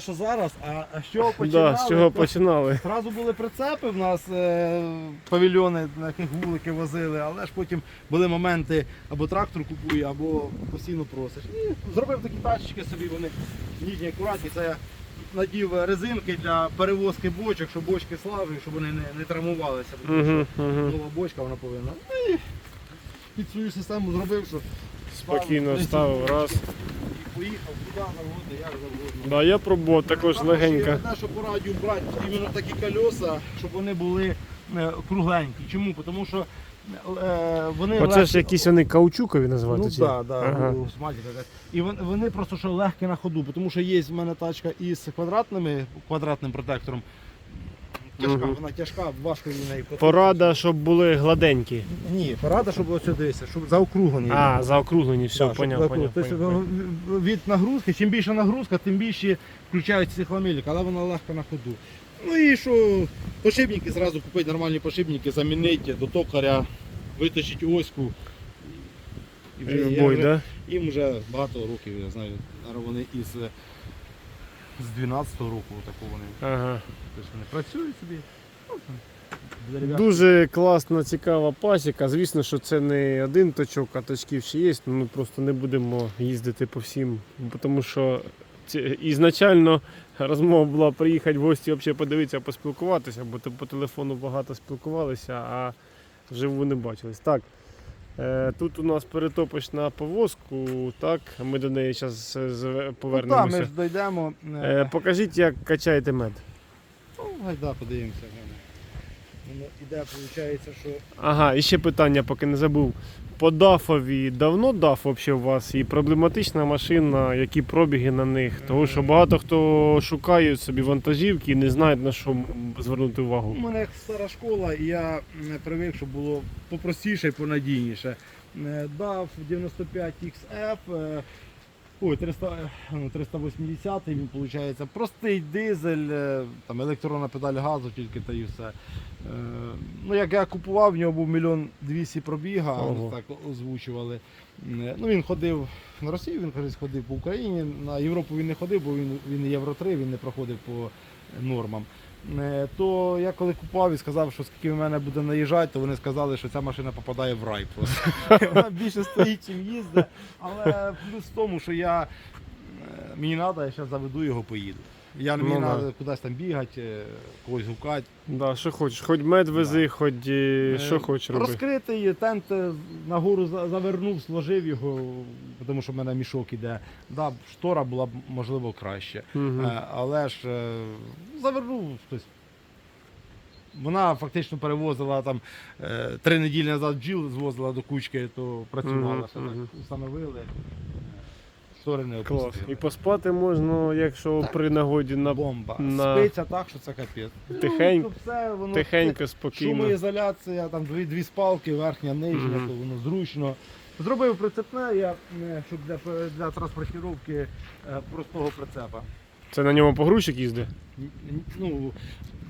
те, що зараз, а, а з чого починали? Да, з чого починали? Зразу були прицепи в нас, е, павільйони, на яких вулики возили, але ж потім були моменти або трактор купує, або постійно просиш. І зробив такі тачки собі, вони ніжні, акуратні. Це я надів резинки для перевозки бочок, щоб бочки слажу, щоб вони не, не травмувалися. Тому що Угу, угу. Нова бочка вона повинна. Ну і під свою систему зробив, що Спокійно ставив раз. Поїхав куди завгодно, як завгодно. Да, я пробував також легенька. легенько. одне, що по радіо брати іменно такі колеса, щоб вони були е, кругленькі. Чому? Тому що е, вони Оце легкі- ж якісь вони каучукові Ну називаються. так, да, Ага. ну, якась. І вони, вони просто що легкі на ходу, тому що є в мене тачка із квадратними, квадратним протектором. Тяжка, Мгм. вона тяжка, важко її нею. Порада, щоб були гладенькі. Ні, порада, щоб ось дивися, щоб заокруглені. А, заокруглені, все, Да, щоб поняв, заокруглені. поняв, Тобто поняв. в- від нагрузки, чим більше нагрузка, тим більше включається цихломілік, але вона легко на ходу. Ну і що, пошипники, зразу купити нормальні пошипники, замінити до токаря, витащити оську. І І в я да? Їм вже багато років, я знаю, наверно, вони із е, з 12-го року таку вони, Ага. тобто вони працюють собі. Ну, там, дерев'яшки. Дуже класна, цікава пасіка. Звісно, що це не один точок, а точків ще є. але Ми просто не будемо їздити по всім, тому що ці- ізначально розмова була приїхати в гості, взагалі подивитися, поспілкуватися, бо те- по телефону багато спілкувалися, а вживу не бачились. Так. Е, Тут у нас перетопиш на повозку, так, ми до неї зараз Ну, так, повернемося. ми ж дійдемо. Е, Покажіть, як качаєте мед. Ну, гайда, подивимося. Воно, іде, виходить, що Ага, і ще питання, поки не забув. По дафові давно даф взагалі у вас і проблематична машина, які пробіги на них? Тому що багато хто шукає собі вантажівки і не знають на що звернути увагу. у мене стара школа, і я м, привик, щоб було попростіше і понадійніше. Е, Дав 95 XF, е, ой, 300, ну, 380 він виходить. Простий дизель, е, там електронна педаль газу тільки та і все. Е, Ну, як я купував, в нього був мільйон двісті пробіга, Ого. так озвучували. Е, Ну, він ходив на Росію, він колись ходив по Україні. На Європу він не ходив, бо він, він Євро 3, він не проходив по нормам. Е, То я коли купував і сказав, що скільки в мене буде наїжджати, то вони сказали, що ця машина попадає в рай просто. Вона більше стоїть, чим їздить. Але плюс в тому, що я е, мені треба, я зараз заведу його, поїду. Я мені Ну, да. треба кудись там бігати, е, когось гукати. Да, що хочеш, хоч мед вези, хоч е, Е, що хочеш робити. Розкритий тент е, нагору за- завернув, сложив його, тому що в мене мішок іде. Да, штора була б можливо краще. Мгм. Е, Але ж е, завернув хтось. Вона фактично перевозила там е, три неділі назад бджіл звозила до кучки, то працювала, Мгм, так мгм. встановили. Штори не Клас. опустили. І поспати можна, якщо при нагоді на Бомба. на- Спиться так, що це капець. Тихенько- Ну, то все, воно, тихенько, спокійно. Шумоізоляція, там дві, дві спалки, верхня, нижня, Мгм. то воно зручно. Зробив прицепне, я, е, щоб для, для транспортування е, простого прицепа. Це на ньому погрузчик їздить? Н- н- Ну,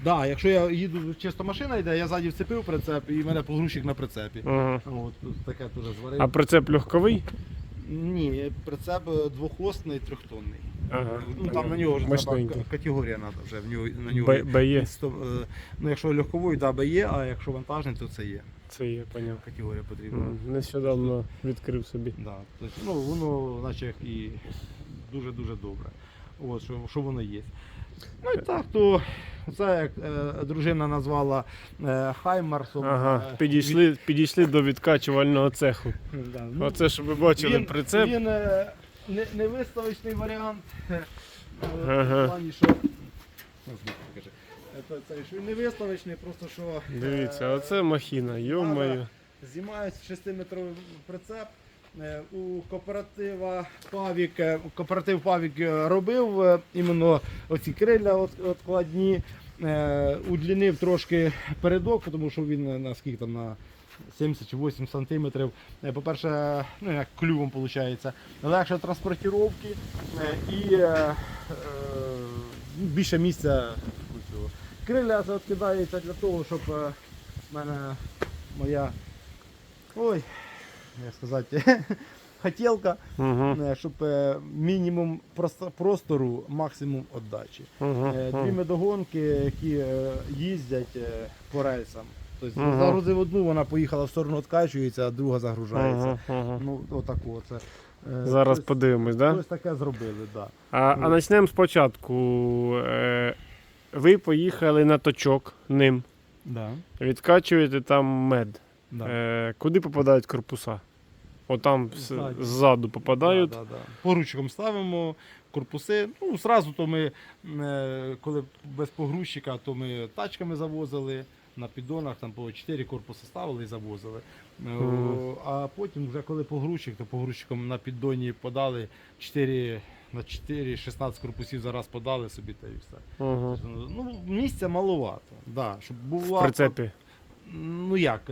да, якщо я їду, чисто машина йде, я ззаді вцепив прицеп і в мене погрузчик на прицепі. Ага. От, тут таке теж зварив. А прицеп легковий? Ні, прицеп е, двохосний, трьохтонний. Ага. Ну, там на нього вже треба Мощненький. категорія треба вже в нього, на нього. Б-. Сто- е, Ну, якщо легковий, да, БЕ, а якщо вантажний, то це є. Це є, поняв. Категорія потрібна. М, Нещодавно відкрив собі. Да. Тобто, ну, воно наче як і дуже-дуже добре. От, що, що воно є. Ну і так, то це як е, дружина назвала е, Хаймарсом. Ага, Е, підійшли, підійшли до відкачувального цеху. да, ну, Оце, щоб ви бачили він, прицеп. Він е, не, не виставочний варіант. е, е, Ага. В плані, що. Ну, покажи. Е, то- це, він не виставочний, просто що. е, Дивіться, оце махіна, йомаю. Знімають 6-метровий прицеп. Е, У кооператива Павік, е, кооператив Павік е, робив іменно оці крилля е, удлінив трошки передок, тому що він на скільки там на 70 чи 8 сантиметрів. По-перше, ну як клювом виходить, легше транспортировки е, і більше місця. Криля відкидається для того, щоб в мене моя. Ой, як сказати, хотілка, Угу. щоб е, мінімум простору, максимум віддачі. Угу. Е, Дві медогонки, які їздять по рельсам. Тобто Мгм. загрузив одну, вона поїхала в сторону відкачується, а друга загружається. Ну, отако це. Зараз ось- подивимось, да? Ось таке зробили, так. А, а Ну. почнемо спочатку. Ви поїхали на точок ним, Да. відкачуєте там мед. Да. Куди попадають корпуса? Отам з- Ззаді. ззаду попадають. Да, да, да. Поручиком ставимо корпуси. Ну, зразу то ми, е, коли без погрузчика, то ми тачками завозили. На піддонах там по 4 корпуси ставили і завозили. Е, о, А потім, вже коли погрузчик, то погрузчиком на піддоні подали 4 на 4, 16 корпусів зараз подали собі та і все. Угу. Ну, місця маловато. Да, щоб В прицепі. Ну як?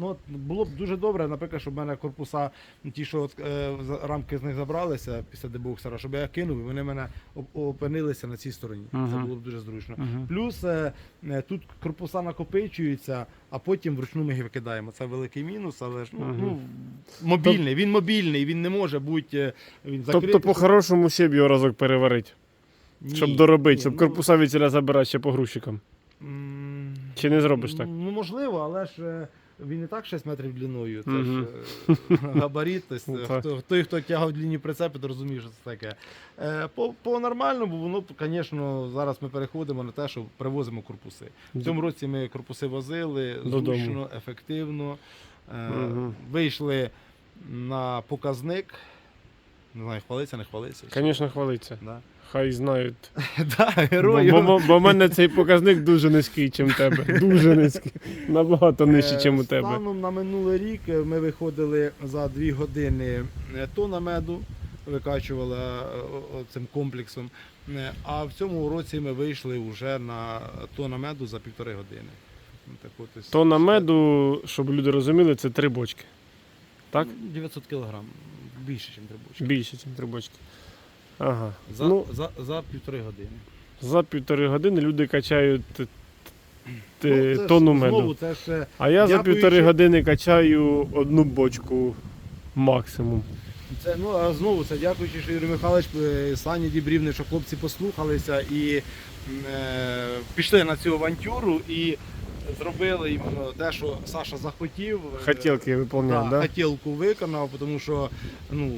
Ну, от було б дуже добре, наприклад, щоб в мене корпуса, ті, що от, е, рамки з них забралися після дебоксера, щоб я кинув, і вони мене опинилися на цій стороні. Це було б дуже зручно. Угу. Плюс е, е, тут корпуса накопичуються, а потім вручну ми їх викидаємо. Це великий мінус, але ж ну, Мгм. ну, мобільний, він мобільний, він не може бути. е, Він закритий. Тобто, по-хорошому ще б його разок переварити, Ні, щоб доробити, ні, щоб ну, корпуса від ціля забирати ще погрузчиком. М, Чи не зробиш так? Ну можливо, але ж е, він і так 6 метрів длиною. Це ж е, габарит. Ну, так. хто, той, хто тягав длинні прицепи, то розуміє, що це таке. Е, По, по нормальному, воно, звісно, зараз ми переходимо на те, що привозимо корпуси. В цьому році ми корпуси возили зручно, ефективно. Е. Вийшли на показник. Не знаю, хвалиться, не хвалиться. Звісно, хвалиться. Да. Хай знають. Да, Бо, герої. бо, бо в мене цей показник дуже низький, у тебе. Дуже низький. Набагато нижчий, ніж у Е, тебе. Станом на минулий рік е, ми виходили за 2 години е, тонна меду, викачували цим комплексом. А в цьому році ми вийшли вже на тонна меду за півтори години. Ну, Так от, ось- То на меду, щоб люди розуміли, це три бочки. Так? 900 кілограм. Більше, ніж три бочки. Більше, ніж три бочки. Ага. За, Ну, за, за півтори години. за півтори години люди качають Ну, тонну меду. Знову, це ж е, А я за дякуючи- півтори години качаю одну бочку максимум. Це ну а знову це дякуючи, що Юрій Михайлович е, Сані Дібрівни, що хлопці послухалися і е, пішли на цю авантюру і зробили іменно те, що Саша захотів. Е, Хотілки виповняв, да, да? хотілку виконав, тому що ну,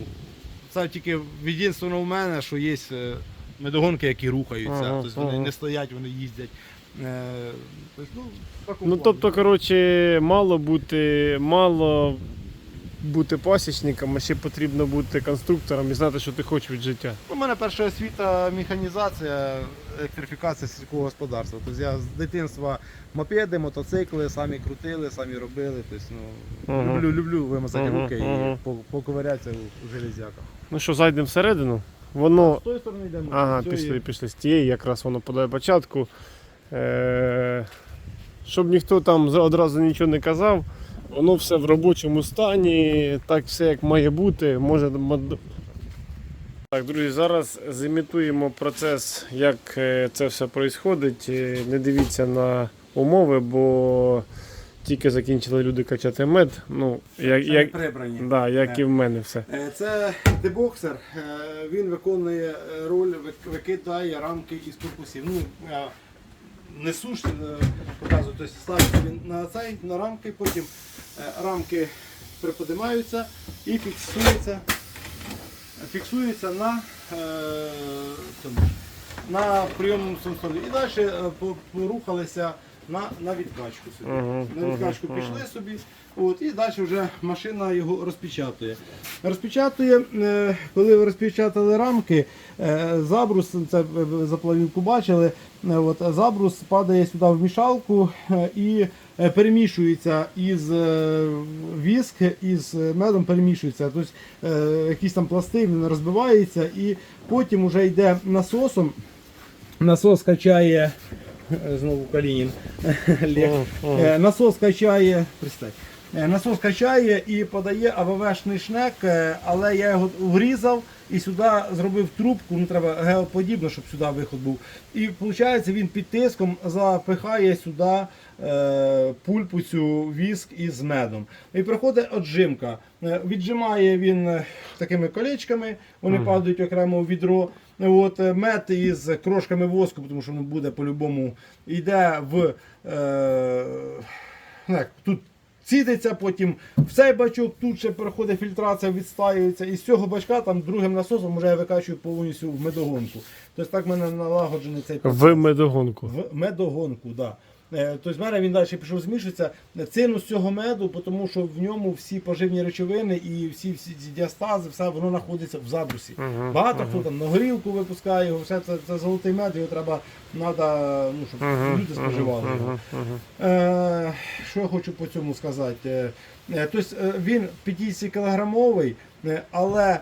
це тільки єдине в мене, що є е, медогонки, які рухаються. Ага, тобто вони ага. не стоять, вони їздять. Е, тобто, ну, в Ну тобто, коротше, мало бути, мало бути пасічником, а ще потрібно бути конструктором і знати, що ти хочеш від життя. У мене перша освіта механізація, електрифікація сільського господарства. Тобто я з дитинства мопеди, мотоцикли, самі крутили, самі робили. Тобто, ну, Ага. люблю, люблю вимазати Ага, руки ага. і поковирятися у железяках. Ну що, зайдемо всередину? Воно. З тої сторони йдемо. Ага, пішли, пішли з тієї, якраз воно подає початку. Е- щоб ніхто там одразу нічого не казав, воно все в робочому стані, так все як має бути. Може, так, друзі, зараз зімітуємо процес, як е, це все відбувається. Не дивіться на умови, бо тільки закінчили люди качати мед. Ну, як, як, прибрані. да, як і в мене все. Е, Це дебоксер. Е, Він виконує е, роль, викидає рамки із корпусів. Ну, я несу ж, е, показую, тобто ставиться він на цей, на рамки, потім е, рамки приподимаються і фіксуються, фіксуються на, е, на прийомному столі. І далі е, по- порухалися на, на відкачку собі. Мгм, На відкачку мгм, пішли собі, от, і далі вже машина його розпечатує. Розпечатує, е, коли ви розпечатали рамки, е, забрус, це ви заплавівку бачили, е, от, забрус падає сюди в мішалку е, і е, перемішується із е, віск, із е, медом перемішується. Тобто е, якісь там пласти, він розбивається і потім вже йде насосом. Насос качає е, знову Калінін. Е, Насос качає, пристань. Е, Насос качає і подає АВВшний шнек, е, але я його врізав і сюди зробив трубку, ну треба геоподібно, щоб сюди виход був. І виходить, він під тиском запихає сюди пульпу цю віск із медом. І приходить отжимка. Віджимає він такими колечками, вони падають окремо в відро. От, е, мед із крошками воску, тому що воно буде по-любому йде в. Е, тут цідиться, потім в цей бачок, тут ще проходить фільтрація, відстаюється. І з цього бачка там другим насосом вже я викачую повністю в медогонку. Тобто так в мене налагоджений цей В медогонку. в медогонку, да. Е, Тобто мене він далі пішов змішується. Цину з цього меду, тому що в ньому всі поживні речовини і всі, всі діастази, все воно знаходиться в забрусі. Мгм, Багато хто там на горілку випускає, його, все це, це золотий мед, його треба, треба ну, щоб Мгм, люди споживали. мгм, його. мгм. Е, що я хочу по цьому сказати? Е, е, тобто він 50 кілограмовий, але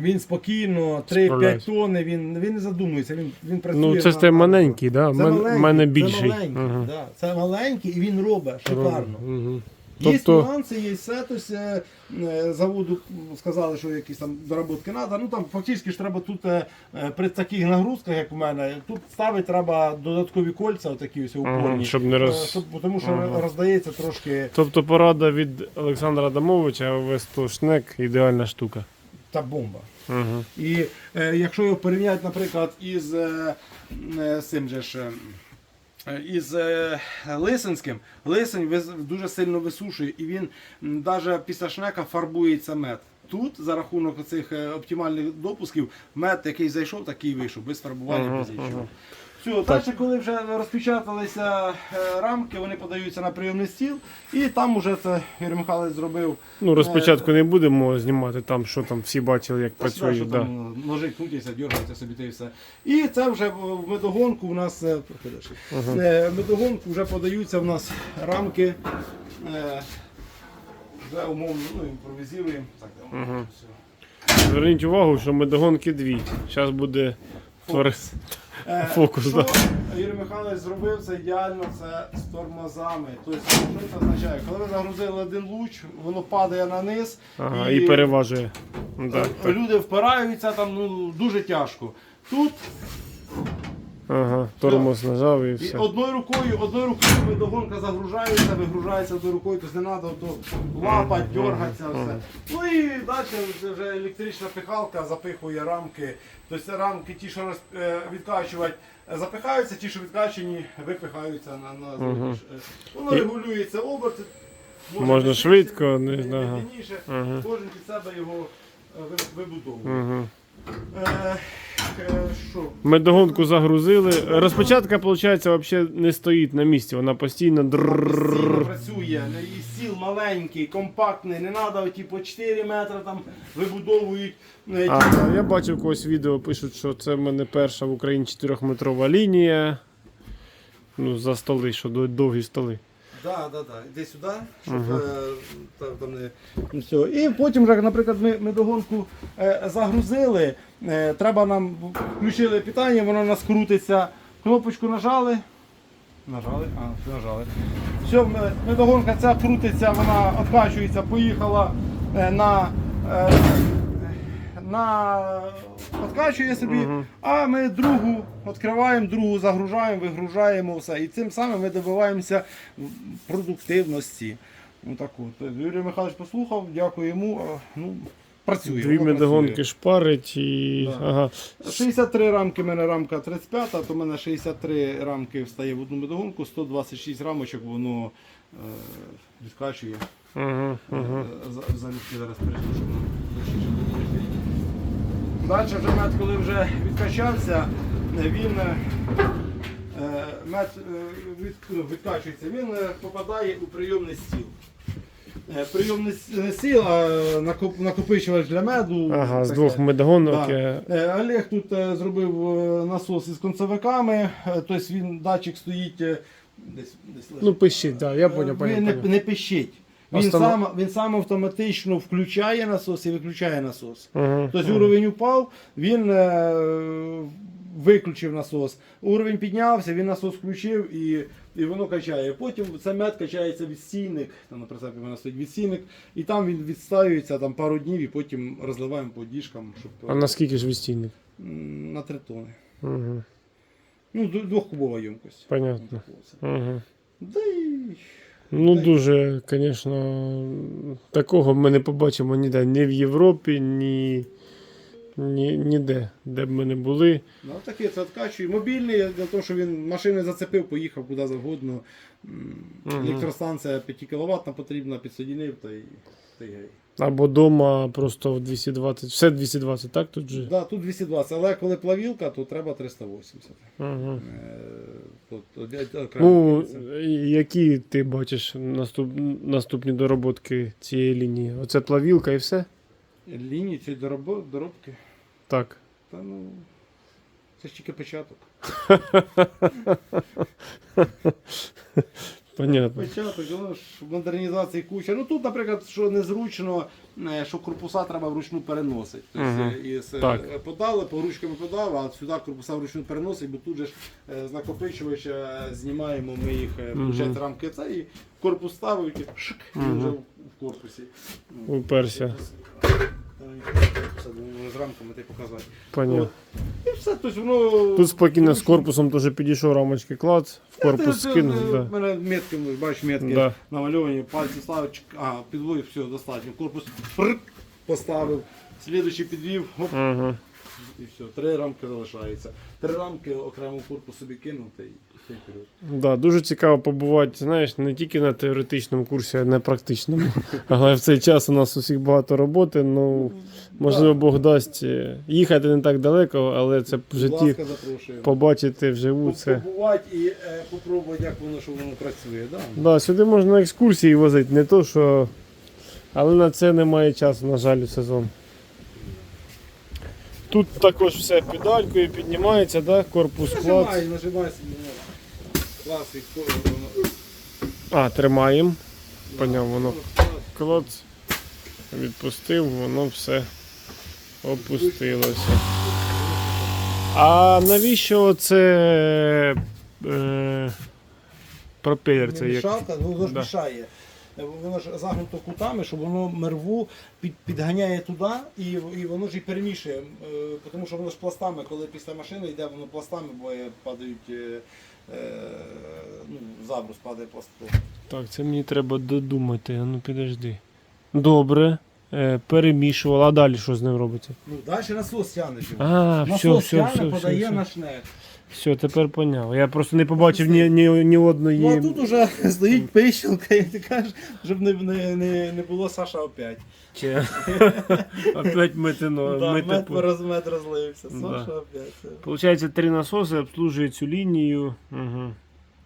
він спокійно 3-5 Справляється. тонни, він, він не задумується, він, він працює. Ну, це ж на- маленький, да? Це маленький, мене Це більший. маленький, Ага. да. це маленький і він робить шикарно. Мгм. Є Тобто- нюанси, є все, тобто, е, е, заводу сказали, що якісь там доработки треба. Ну там фактично ж треба тут е, е, при таких нагрузках, як у мене, тут ставити треба додаткові кольця, отакі ось Ага, упорні. щоб не роз- Е, щоб, тому що Ага. роздається трошки Тобто порада від Олександра Адамовича ОВ-100 шнек ідеальна штука. Та бомба. Угу. І е, якщо його порівняти, наприклад, із е, е, цим же ж. е, Із е, Лисинським, Лисень вис- дуже сильно висушує, і він навіть після шнека фарбується мед. Тут за рахунок цих оптимальних допусків мед, який зайшов, такий вийшов, без фарбування, Ага, без ага. Все, далі, коли вже розпечаталися е, рамки, вони подаються на прийомний стіл, і там уже це Юрій Михайлович зробив Ну, розпочатку не будемо знімати там, що там всі бачили, як Та сюди, працює. що Да. там ножи крутяться, дергаються собі та і все. І це вже в медогонку у нас е, проходиш. Е, в медогонку вже подаються в нас рамки. е, Вже умовно ну, імпровізуємо. Так, все. Зверніть увагу, що медогонки дві. Зараз буде твор... Е, Фокус, що да. Юрій Михайлович зробив це ідеально, це з тормозами. Тобто, що це означає? Коли ви загрузили один луч, воно падає на низ Ага, і переважує. Да, е, так. люди впираються там ну, дуже тяжко. Тут Ага, тормоз нажав і І одною рукою, одною рукою медогонка загружається, вигружається одною рукою, тобто не треба то лапати, дергатися, все. Ну і далі вже- електрична пихалка запихує рамки. Тобто рамки ті, що е, відкачувати, запихаються, ті, що відкачені, випихаються на, на. Е, Воно регулюється оберти. може Можна швидко, не знаю. Ага. Кожен під себе його е, вибудовує. Угу. Е. Медогонку загрузили. Розпочатка, виходить, взагалі не стоїть на місці, вона постійно дрррррр. працює, і стіл маленький, компактний, не треба по 4 метри там вибудовують. е, А, я бачив когось відео, пишуть, що це в мене перша в Україні 4-метрова лінія. Ну, за столи, що до- довгі столи. Да, да, да. Іди сюди, щоб Ага. е, там, там не ну, все. І потім, вже, наприклад, ми, ми догонку е, загрузили. Е, треба нам включили питання, воно у нас крутиться. Кнопочку нажали. Нажали, а, все нажали. Все, ми- медогонка ця крутиться, вона откачується, поїхала е, на. Е, на откачує собі, Мгм. а ми другу відкриваємо, другу загружаємо, вигружаємо все. І цим самим ми добиваємося продуктивності. Ну, так от. Юрій Михайлович послухав, дякую йому. Ну, працює. Дві медогонки шпарить і. Да. Ага. 63 рамки, в мене рамка 35, то в мене 63 рамки встає в одну медогонку, 126 рамочок воно е, відкачує. Ага, ага. Е, за- Залюбки зараз перейшли, щоб нам точніше було. Далі вже мед, коли вже відкачався, він е, мед е, від, ну, відкачується, він е, попадає у прийомний стіл. Прийомний с- стіл, а накопичувач для меду. Ага, з двох медогонок. Да. Олег тут зробив насос із концевиками, тобто він датчик стоїть десь, десь. Ну, пишіть, так, я Е, поняв, Він поняв. не, поняв. не пищить. Він Автома- сам, він сам автоматично включає насос і виключає насос. Ага, Тобто ага. уровень упав, він е, виключив насос. Уровень піднявся, він насос включив і, і воно качає. Потім цей мед качається відстійник, там на прицепі в мене стоїть відстійник, і там він відстаюється там, пару днів і потім розливаємо по діжкам, щоб А наскільки ж відстійник? на 3 тони. Угу. Ну, двохкубова ємкость. Понятно. Угу. Да і... Ну дуже, звісно, такого ми не побачимо ніде. Ні в Європі, ні, ні, ніде, де б ми не були. Ну, таке це откачує. Мобільний, для того, що він машини зацепив, поїхав куди завгодно. Електростанція 5 кВт потрібна, підсоединив та й, та й гей. Або вдома просто в 220. Все 220, так? Тут же? Да, тут 220, але коли плавілка, то треба 380. Угу. Е, тут окремо Ну, які ти бачиш наступ, наступні дороботки цієї лінії? Оце плавілка і все? Лінії цієї доробо- доробки. Так. Та ну. Це ж тільки початок. Понятно. Початок, воно ж модернізації куча. Ну тут, наприклад, що незручно, е, що корпуса треба вручну переносити. Тобто, Мгм. е, із, е, Так. подали, по ручками подав, а сюди корпуса вручну переносить, бо тут же ж е, з накопичувача знімаємо ми їх, е, виходить, рамки це і корпус ставить, і шик, Мгм. вже в, в корпусі. Ну, Уперся. Це думаю, з рамками ти показати. Понятно. І все, тобто воно. Тут спокійно з корпусом теж підійшов рамочки клац, в корпус скинув. Да. в мене метки, бачиш, метки Да. намальовані, пальці ставив, чик, а, підводив, все, достатньо. Корпус прик, поставив, слідуючий підвів, хоп, Ага. і все. Три рамки залишається. Три рамки окремо в корпус собі кинув Да, дуже цікаво побувати, знаєш, не тільки на теоретичному курсі, а й на практичному. Але в цей час у нас усіх багато роботи. Ну, можливо, Бог дасть е, їхати не так далеко, але це в житті побачити вживу це. Побувати і е, попробувати, як воно, що воно працює. Да? Да, сюди можна екскурсії возити, не то що. Але на це немає часу, на жаль, у сезон. Тут також все педалькою піднімається, да? корпус клац. Нажимай, нажимай собі. Клас, і воно. А, тримаємо. Поняв, воно клац. Відпустив, воно все опустилося. А навіщо це е, пропелер? Це як? Мішалка, ну воно ж Да. мішає. Воно ж загнуто кутами, щоб воно мерву під, підганяє туди і, і воно ж і перемішує. Е, тому що воно ж пластами, коли після машини йде, воно пластами, бо е, падають, е, ну, забрус падає пластом. Так, це мені треба додумати. Ну підожди. Добре. Е, перемішував, а далі що з ним робиться? Ну, далі насос тягне. А, все, насос все, тягне, все, все, подає все. на шнек. Все, тепер поняв. Я просто не побачив ні, ні, ні одної. Ну а тут уже стоїть пищалка, як ти кажеш, щоб не, не, не, не було Саша опять. Чи- Опять метино. да, мед, роз, мед розлився. Да. Саша опять. це. Получається, три насоси обслужують цю лінію. Угу.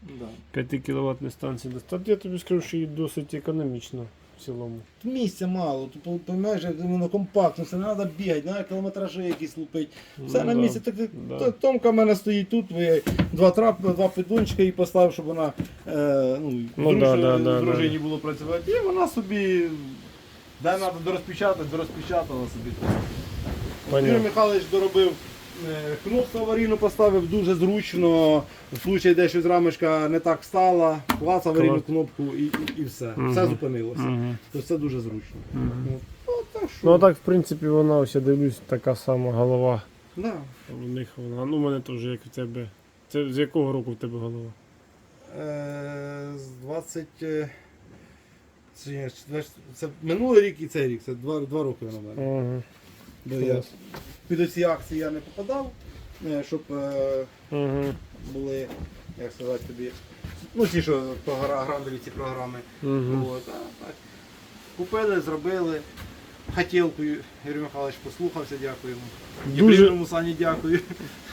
Да. 5 кВт станції достатньо. Я тобі скажу, що і досить економічно в цілому. Місця мало, тут розумієш, як воно компактно, все не треба бігати, не треба кілометражі якісь лупити. Все Ну на да, місці. Так, да. Томка в мене стоїть тут, ви два трап, два піддончика їй поставив, щоб вона е, ну, Ну, друж- да, да, да, дружині да. було працювати. І вона собі, де треба дорозпечатати, дорозпечатала собі. Юрій Михайлович доробив кнопку аварійну поставив дуже зручно. В случаї, де щось рамочка не так стала, клац аварійну кнопку і, і, і все. Все зупинилося. То це дуже зручно. Ну, ну, так що. Ну а так, в принципі, вона ось я дивлюсь, така сама голова. Да. У них вона. Ну, у мене теж як в тебе. Це з якого року в тебе голова? Е, з 20. е, Це, це, це минулий рік і цей рік, це два, два роки вона в мене. Ага. Бо я під оці акції я не попадав, е, щоб е, були, як сказати тобі, ну ті, що грандові ці програми. От, а, так. Купили, зробили. Хотілку Юрій Михайлович послухався. Дуже- Дуже... Сані дякую.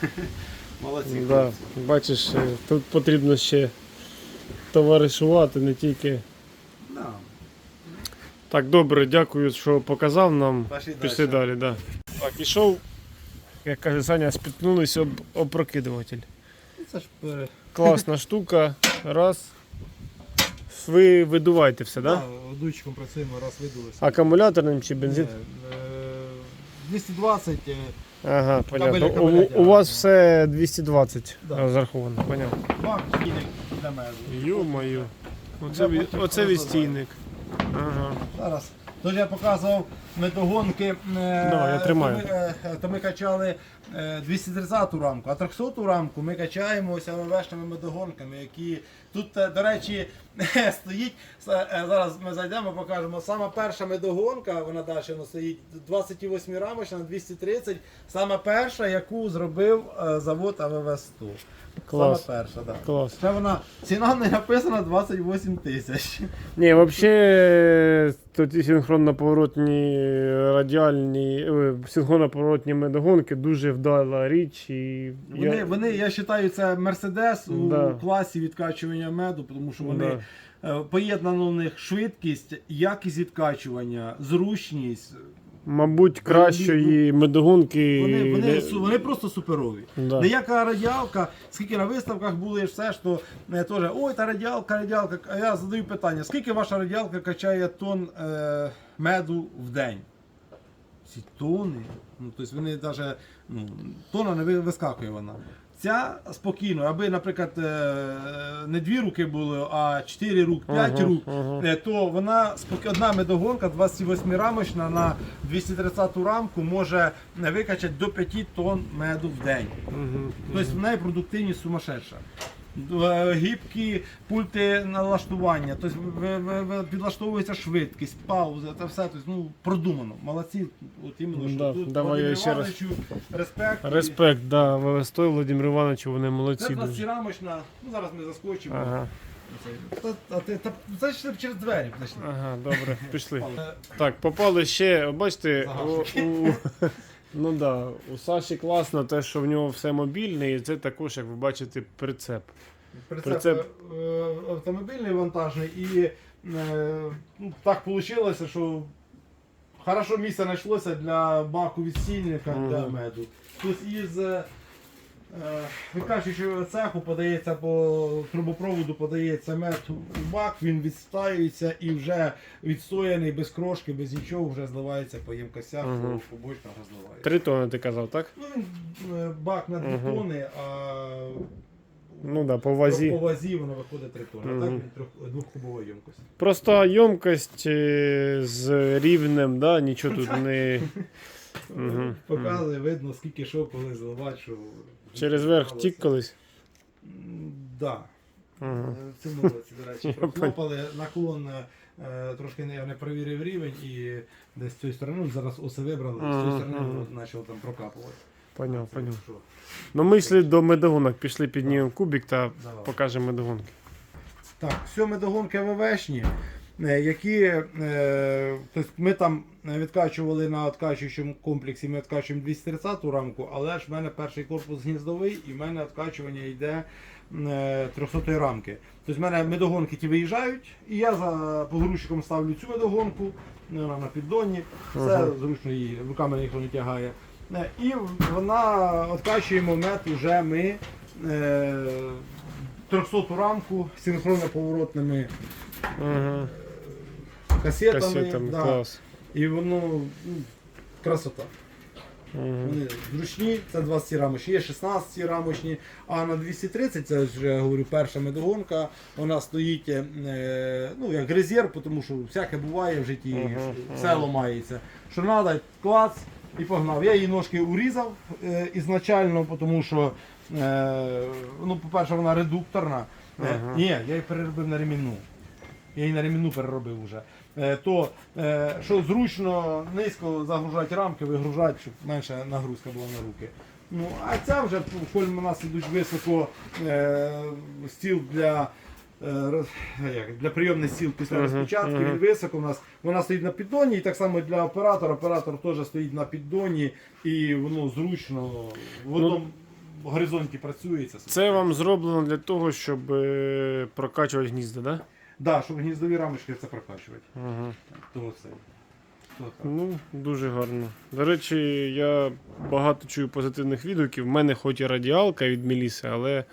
Молодці. Да. Бачиш, е, тут потрібно ще товаришувати, не тільки. Так, добре, дякую, що показав нам. Пішли Пішли далі. да. Так, ішов, як каже Саня, спіткнулись об опрокидуватель. Це ж пере... Класна штука. Раз. Ви видуваєте все, так? Да? Да, дучком працюємо, раз видулися. Акумуляторним чи бензин? Е, 220, е, Ага, понятно. Кабелі, У, у вас все 220 Да. розраховано, понятно. Бак стійник для меду. Ю-мою. Оце, ві- оце відстійник. Ага. Зараз. Тож я показував медогонки. е, Давай, я тримаю. То ми, е, то ми качали е, 230 рамку, а 300-ту рамку ми качаємо ось АВВшними медогонками, які тут, е, до речі, стоїть. Е, Зараз ми зайдемо, покажемо. Сама перша медогонка, вона далі стоїть 28 рамочна на 230. Сама перша, яку зробив е, завод АВВ 100. Клас. Сама перша, так. Клас. Ще вона ціна не написана 28 тисяч. Ні, взагалі тут і синхронно-поворотні радіальні, е, медогонки дуже вдала річ. І Вони, я... вони, я вважаю, це Мерседес у Да. класі відкачування меду, тому що вони Да. е, поєднано у них швидкість, якість відкачування, зручність. Мабуть, кращої медогонки. Вони, вони, вони просто суперові. Да. Деяка радіалка, скільки на виставках були все, що е, теж, ой, та радіалка, радіалка. А я задаю питання, скільки ваша радіалка качає тонн е, меду в день? Ці тони. Ну, тобто вони навіть ну, тона не вискакує вона. Ця спокійно, аби, наприклад, е, не дві руки були, а чотири рук, п'ять рук, е, то вона одна медогонка 28 рамочна на 230 рамку може викачати до 5 тонн меду в день. Тобто в неї продуктивність сумасшедша. Е, Гібкі пульти налаштування, тобто підлаштовується швидкість, пауза, це все тобто, ну, продумано. Молодці. От іменно, що Да, тут давай я ще раз. Респект. Респект, да, Вестой Володимир Івановичу, вони молодці 20 дуже. рамочна, ну зараз ми заскочимо. Ага, Та, та, ти- та, зайшли б через двері. зайшли. ага, добре, пішли. Так, попали ще, бачите, у, у, ну да, у Саші класно те, що в нього все мобільне, і це також, як ви бачите, прицеп. Прицеп, Прицеп. е, автомобільний вантажний і е, ну, так вийшло, що хорошо місце знайшлося для баку відстійника Мгм. для меду. Тут із е, викачуючого цеху подається по трубопроводу, подається мед у бак, він відстаюється і вже відстояний без крошки, без нічого, вже зливається по ємкостях, Мгм. по побочках розливається. Три тони ти казав, так? Ну, він е, бак на 2 Мгм. тони, а Ну да, по вазі. по вазі воно виходить 3 тони. А так двохкубова ємкость. Просто ємкость е, з рівнем, да, нічого тут не. Показує, видно, скільки що коли заливати, що. Через верх тік колись. Да. Ага. Е, В до речі, Я прохлопали наклон, е, трошки не, не перевірив рівень і десь з цієї сторони ну, зараз оси вибрали, з цієї сторони почало там прокапувати. Поняв, Це поняв. Ну ми йшли до медогонок, пішли піднімемо кубик та Давай. покажемо медогонки. Так, все медогонки ВВшні, які е, тобто ми там відкачували на відкачуючому комплексі, ми відкачуємо 230 рамку, але ж в мене перший корпус гніздовий і в мене відкачування йде е, 300 рамки. Тобто в мене медогонки ті виїжджають, і я за погрузчиком ставлю цю медогонку, вона на піддоні, все Ага. зручно її, руками ніхто не тягає. Е, І вона відкачуємо мед уже ми. Е, 300 рамку синхронно поворотними Ага. Касетами. Касетами, да. клас. І воно ну, красота. Ага. Вони зручні, це 20 рамочні, є 16 рамочні, а на 230, це вже я говорю, перша медогонка, вона стоїть е, ну, як резерв, тому що всяке буває в житті, Ага, все ага. ламається. Що треба, клац і погнав. Я її ножки урізав е, ізначально, тому що, е, ну, по-перше, вона редукторна. Е, Ні, я її переробив на ремінну. Я її на ремінну переробив вже. Е, то е, що зручно низько загружати рамки, вигружати, щоб менша нагрузка була на руки. Ну, а ця вже, коли у нас ідуть високо е, стіл для, для прийомних стіл після ага. він високо у нас. Вона стоїть на піддоні, і так само для оператора. Оператор теж стоїть на піддоні, і воно зручно в одному горизонті працюється. Це вам зроблено для того, щоб прокачувати гнізда, да? Да, щоб гніздові рамочки це прокачувати. Ага. Тому це. то так. Ну, дуже гарно. До речі, я багато чую позитивних відгуків. У мене хоч і радіалка від Меліси, але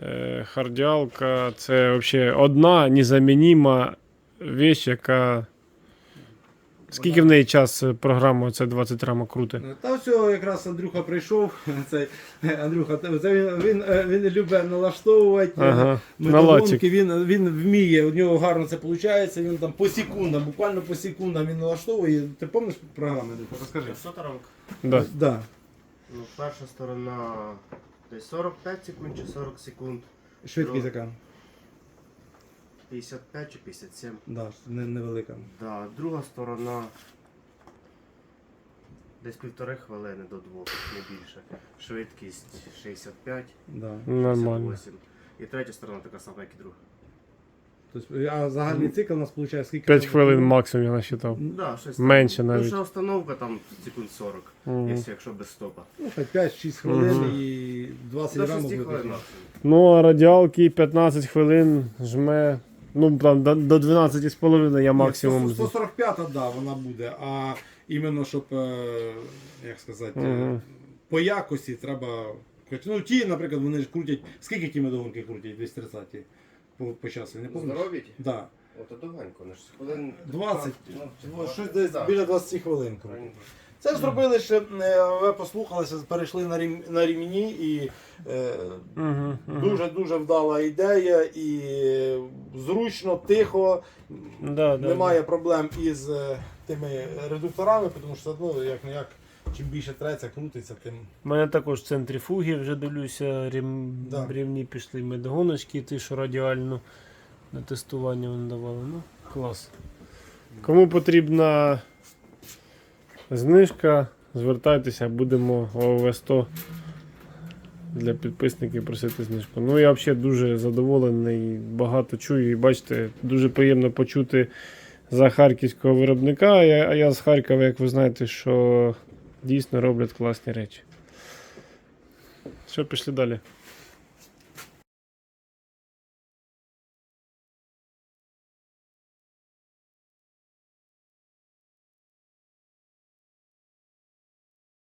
е, хардіалка це взагалі одна незамініма вещь, яка Скільки в неї час е, програма це 20 рамок крути? Та все, якраз Андрюха прийшов. Цей, Андрюха, це він, він, е, він любить налаштовувати. Ага, Метагонки, наладчик. він, він вміє, у нього гарно це виходить, він там по секундам, буквально по секундам він налаштовує. Ти пам'ятаєш програму? Розкажи. 500 рамок. Да. Да. Ну, перша сторона десь 45 секунд чи 40 секунд. Швидкість яка? 55 чи 57. Да, не, невелика. Да, друга сторона десь півтори хвилини до двох, не більше. Швидкість 65, Да. Нормально. 58. І третя сторона така сама, як і друга. Тобто, а загальний цикл у нас виходить скільки? 5 хвилин максимум я насчитав. Да, щось Менше навіть. Ну, установка там секунд 40, Мгм. якщо, якщо без стопа. Ну, хоч 5-6 хвилин і 20 До грамів. 6 буде. хвилин максимум. Ну, а радіалки 15 хвилин жме. Ну, там до, до 12,5 я максимум. Ні, 145, да, вона буде, а іменно щоб, е, як сказати, е, Мгм. по якості треба. хоч- Ну, ті, наприклад, вони ж крутять. Скільки ті медогонки крутять 230 по, по часу? Не пам'ятаю? Здорові? Да. Ото довгенько, ну ж хвилин 20, ну, щось десь так. біля 20 хвилин крутять. Це зробили ще, е, ви послухалися, перейшли на, рім, на рівні і е, дуже дуже вдала ідея і зручно, тихо. Да, да, Немає проблем із е, тими редукторами, тому що ну, як не як, чим більше треться, крутиться, тим. У мене також центрифуги, вже дивлюся, рів... Да. рівні пішли медгоночки, ті, що радіально на тестування вони давали. Ну, клас. Кому потрібна знижка, звертайтеся, будемо ОВ 100 для підписників просити знижку. Ну я взагалі дуже задоволений, багато чую і бачите, дуже приємно почути за харківського виробника. А я, я з Харкова, як ви знаєте, що дійсно роблять класні речі. Що, пішли далі?